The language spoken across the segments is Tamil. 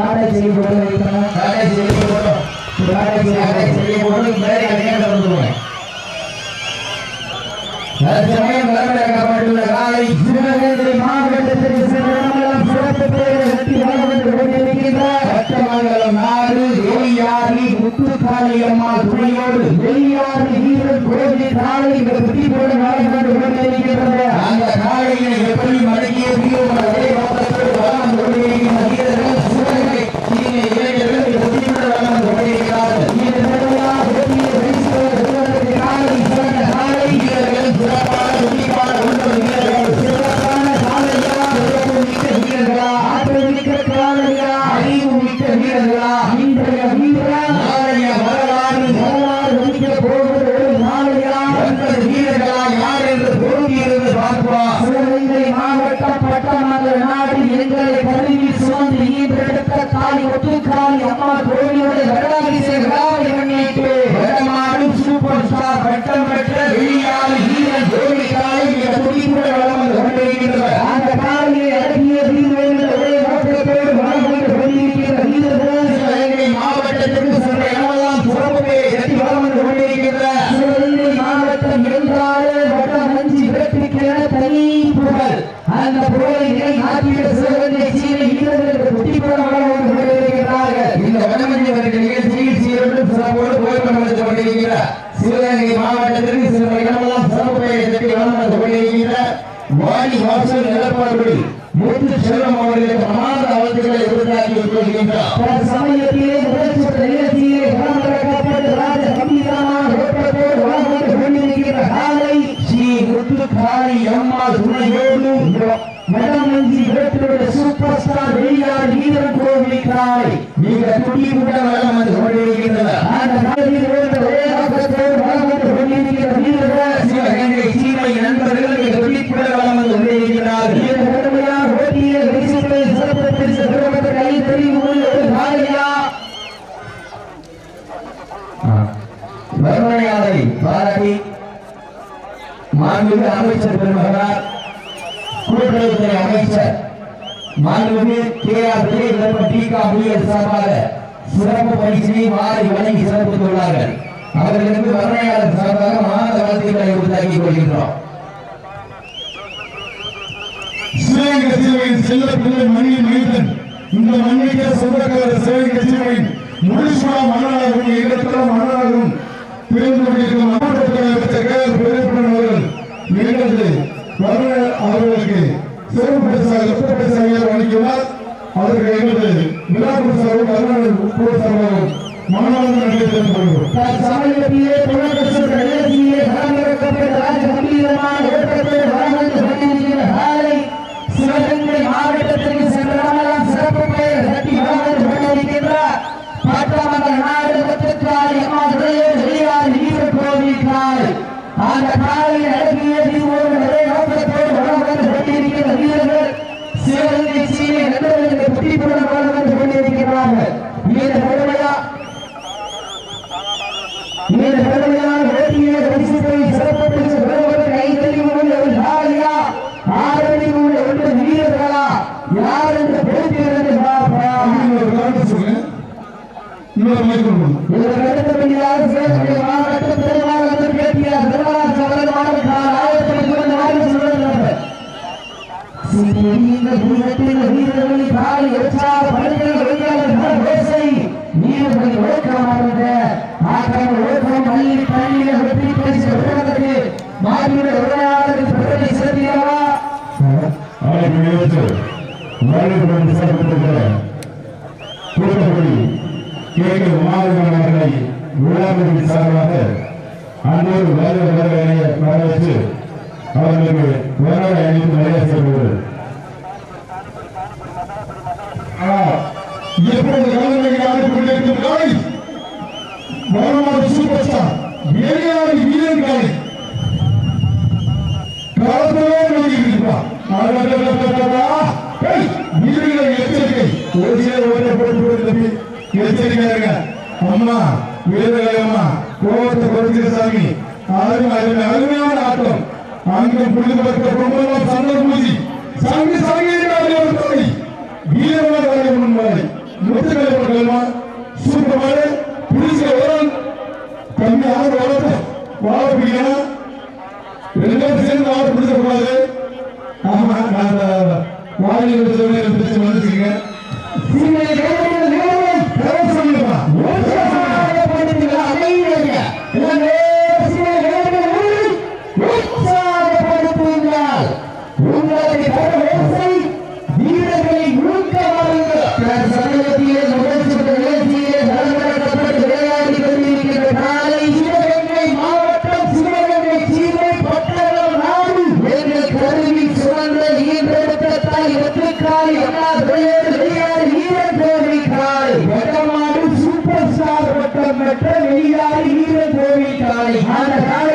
காடை செய்ய போட வைக்கணும் காலை செய்ய போட்டோம் நேரம் தற்சமயம் காலை சிவகங்கை சிறப்பு வெற்றி வழங்கப்பட்டு நாடு துணையோடு அந்த புகழை நிலை நாட்டிய சிவகங்கை சீரை வீரர்களுக்கு குட்டிப்புற வளம் வந்து கொண்டிருக்கிறார்கள். இந்த வடமஞ்சவர்கள் நிகழ்ச்சியில் சீரொன்றும் சிறப்போடு புகைப்படம் எடுத்துக் கொண்டிருக்கிறார். சிவகங்கை மாவட்டத்திற்கு சில இடமெல்லாம் சிறப்பு பெயரை வளம் கொண்டிருக்கிறார். வாடி வாசல் நிலப்பாடுபடி முத்து செல்வம் அவர்களுக்கு பிரமாத அவதிகளை எதிர்த்தாக்கி கொண்டிருக்கின்றார் கோவில் காலை மிக கூட வளம் வந்து கொண்டிருக்கின்றனர். அந்த பகுதியில் இருந்த ஒரே நோக்கத்தோடு வளம் வந்து கொண்டிருக்கிற வீரர்கள் சிவகங்கை சீமை நண்பர்கள் மிக துடிப்புடன் வளம் வந்து கொண்டிருக்கிறார்கள் இந்த கடுமையான போட்டியை விசிப்பை சிறப்பு கை தெரிவு ஒரு காலையா வருமனையாளரை பாராட்டி மாண்புமிகு அமைச்சர் பெருமகனார் கூட்டுறவுத்துறை அமைச்சர் மாண்புமிகு கே ஆர் பெரியதர்ம டி கா புலிகள் சார்பாக சிறப்பு பரிசினை மாலை வழங்கி சிறப்பித்துள்ளார்கள் அவர்களுக்கு வர்ணையாளர் சார்பாக மாத வாழ்த்துக்களை உறுதியாக்கிக் கொள்கின்றோம். சிவகங்கை சிவகையின் செல்ல பிள்ளை மணியின் இந்த மண்ணிக்க சொந்தக்கார சிவகங்கை சிவகையின் முடிசூடா மன்னராகவும் இடத்துல மன்னராகவும் பிறந்து கொண்டிருக்கும் நண்பர்களுக்கு குட்டிப்புடன் வந்து கொண்டிருக்கிறார்கள் வீர பெருமையா இந்த கடுமையான வேட்டியை பரிசுத்தை சிறப்பு பரிசு ஒரு ஜாலியா ஆறறிவு ஒன்று வீரர்களா யார் என்று பொறுத்திருந்து இன்னொரு காரணத்தை சொல்லுங்க இன்னொரு மைக் கொடுக்கணும் இதற்கு அடுத்தபடியாக சிவகங்கை பேட்டியார் திருமலாஜ் அவர்கள் மாவட்ட ஆயிரத்தி இருபது நாடு சொல்லுங்கள் இந்த கேட்க அவர்களை விழாவின் சார்பாக அன்னோரு வேறு வேலையை வரவேற்று அவர்களுக்கு வேலை அளித்து மரியாதை எப்பொழுது கலந்துரையில் கொண்டிருக்கும் சூப்பர் ஸ்டார் அருமையான ஆட்டம். அங்கே புரிந்து கொடுத்த பொங்கலோ சந்தர் பூஜி. சங்கு சங்கீதாரியோட தோழி வீரமான தலைவர் முன்மாதிரி முத்துக்களை பொருட்களா சூப்பமான புரிசுல வரும். தன்னை யார் வளர்த்து வாழ முடியும் ரெண்டாவது சூப்பர் ஸ்டார் மற்றும் மெட்ரோ வெளியாறு வீரர் கோவில் காலை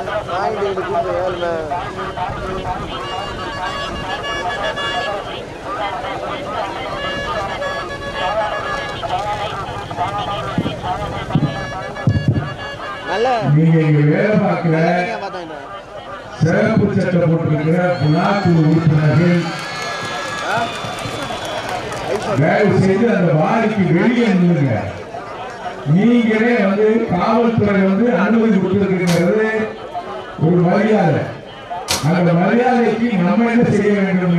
நாயுடு கூட்டு வேலை நீங்க வேலை பார்க்கிற சிறப்பு சட்டம் போட்டிருக்கிற புலாக்குழு செய்து அந்த வாரிக்கு வெளியே நின்றுங்க நீங்களே வந்து காவல்துறை வந்து அனுமதி கொடுத்திருக்கிறது ஒரு மரியாதை. அந்த மரியாதைக்கு நம்ம என்ன செய்ய வேண்டும்?